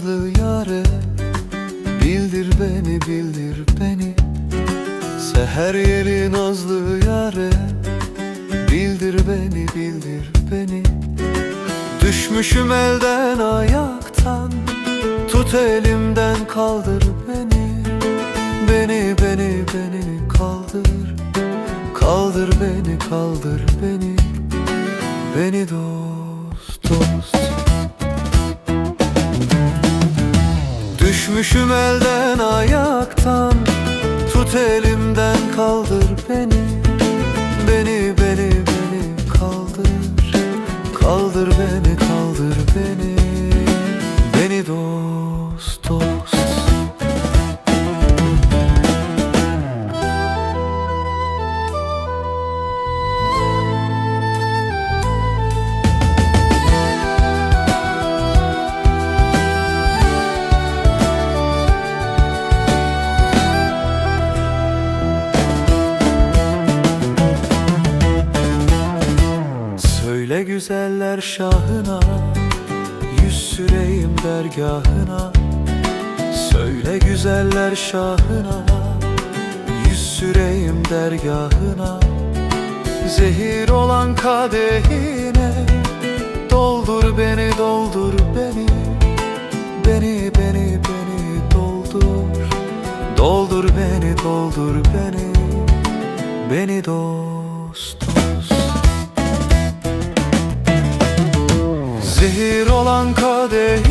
Nazlı yare Bildir beni bildir beni. Seher yeli nazlı yare Bildir beni bildir beni. Düşmüşüm elden ayaktan. Tut elimden kaldır beni. Beni beni beni kaldır. Kaldır beni kaldır beni. Beni dost dost Düşmüşüm elden ayaktan Tut elimden kaldır beni. Beni beni beni kaldır Kaldır beni kaldır beni güzeller şahına Yüz süreyim dergahına. Söyle güzeller şahına Yüz süreyim dergahına. Zehir olan kadehine Doldur beni doldur beni. Beni beni beni doldur. Doldur beni doldur beni. Beni dost Zehir olan kadehine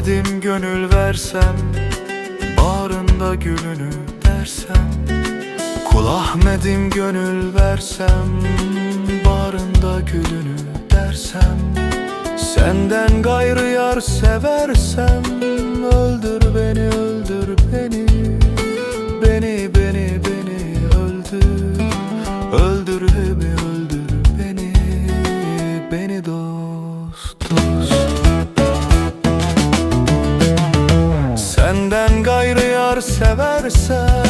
Kul Ahmet'im gönül versem Bağrında gülünü dersem. Kul Ahmet'im gönül versem Bağrında gülünü dersem. Senden gayrı yar seversem Öldür beni öldür beni seversen